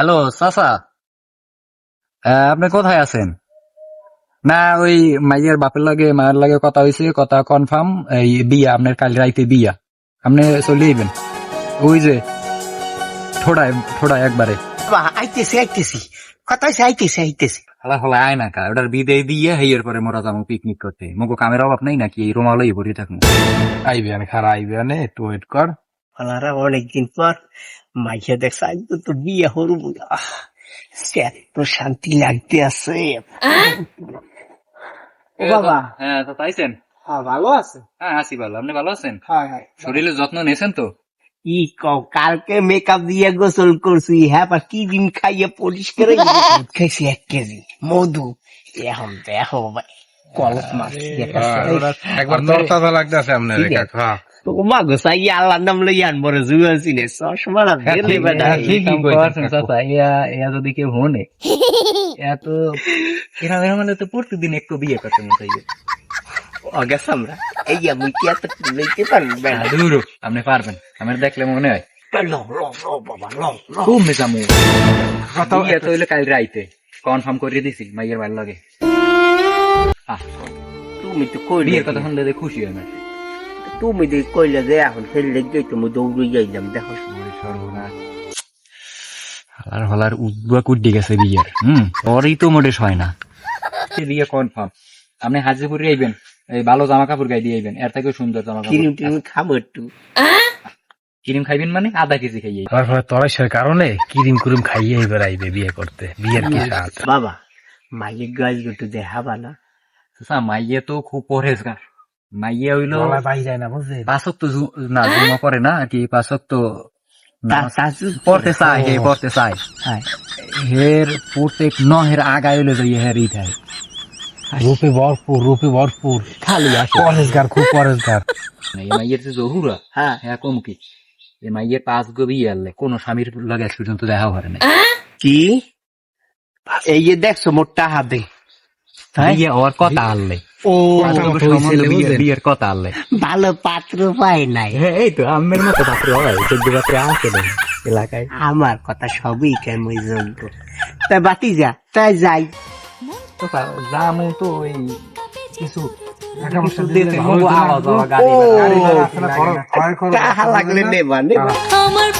Hello চাচা আপনি কোথায় আছেন? না ওই মাইয়ের বাপের লাগে মায়ের লাগে কথা হয়েছে কথা কনফার্ম এই বিয়া আপনার কাল রাইতে বিয়া। আপনি চলে যাবেন ওই যে ঠোড়ায় ঠোড়ায় একবারে। বাবা আইতেছি আইতেছি। কথা হয়েছে আইতেছি আইতেছি। হালা হালা আয় না কা ওটার বিদায় দিয়ে হেয়ের পরে মোরা যাব পিকনিক করতে। মগো কামের অভাব নাই নাকি? এই রোমালই ভরি থাকব। আইবি আনে খারা আইবি আনে একটু ওয়েট কর। ওনারা অনেকদিন পর মাইয়া দেখছে আজ তো তো বিয়ে হরু এত শান্তি লাগতে আছে বাবা হ্যাঁ তো তাইছেন হ্যাঁ ভালো আছে হ্যাঁ আসি ভালো আপনি ভালো আছেন হ্যাঁ হ্যাঁ শরীরের যত্ন নিয়েছেন তো কালকে মেকআপ দিয়ে গোসল করছি হ্যাঁ বা কি দিন খাইয়ে পরিষ্কার খাইছি এক কেজি মধু এখন দেখো ভাই কলপ মাছ একবার লাগতেছে আপনার ঠিক আছে। কাকা তো মা গোসাই আল্লাহ নাম লই আনব জুয়েল সিনে চশমা না দিলে বেটা ঠিকই কইছেন কাকু। এয়া যদি কেউ হনে এত এরা এরা মানে তো প্রতিদিন একটু বিয়ে করতে মন চাইবে অগেছ আমরা এই আমি কি এত লইতে পারব বেটা দূর আপনি পারবেন আমার দেখলে মনে হয় খুব মেজামু হইলে কাল রাইতে কনফার্ম করে দিছি মাইয়ের বাড়ির লগে আহ, তুমি তো বিয়ের কথা শুনলে খুশি হয় না তুমি তো কইলে যে এখন খেললে গিয়ে তুমি দৌড়ে যাইলাম দেখো হালার হালার উদ্বা কুড্ডি গেছে বিয়ের হুম ওরই তো মোটেশ হয় না বিয়ে কনফার্ম আপনি হাজিপুরে আইবেন এই ভালো জামা কাপড় গাই দিয়ে আইবেন এর থেকে সুন্দর জামা কাপড় ক্রিম টিম খাব একটু ক্রিম খাইবেন মানে আধা কেজি খাইয়ে তারপরে তরাইশের কারণে কিরিম কুরিম খাইয়ে এবার আইবে বিয়ে করতে বিয়ের কি সাথ বাবা মাইয়ের গাছ একটু দেখাবা না মাইয়ে তো খুব পরেজগার মাইয়ে হইল গলা যায় না বুঝলি পাঁচক তো না জমা করে না কি পাঁচক তো পড়তে চায় হে পড়তে চায় হ্যাঁ হের প্রত্যেক নহের আগায় হইলে যাই হের ই থাকে রূপে ভরপুর রূপে ভরপুর খালি পরেশগার খুব পরেশগার এই মাইয়ের যে জহুরা হ্যাঁ হ্যাঁ কম কি এই মাইয়ের পাঁচ গো বিয়ে আনলে কোনো স্বামীর লাগে আজ পর্যন্ত দেখা করে না কি এই যে দেখছ মোটা হাতে কথা আনলে ও বিয়ের বিয়ের কথা আনলে। ভালো পাত্র পাই নাই। হ্যাঁ এই তো আমের মতো পাত্র হয় চোদ্দ পাত্রে আছে না এলাকায়। আমার কথা সবই কেমন যোগ্য? তাই বাতি যা তাই যাই। তো জামু তো ওই কিছু লাগলে নেবা নেবা। আমার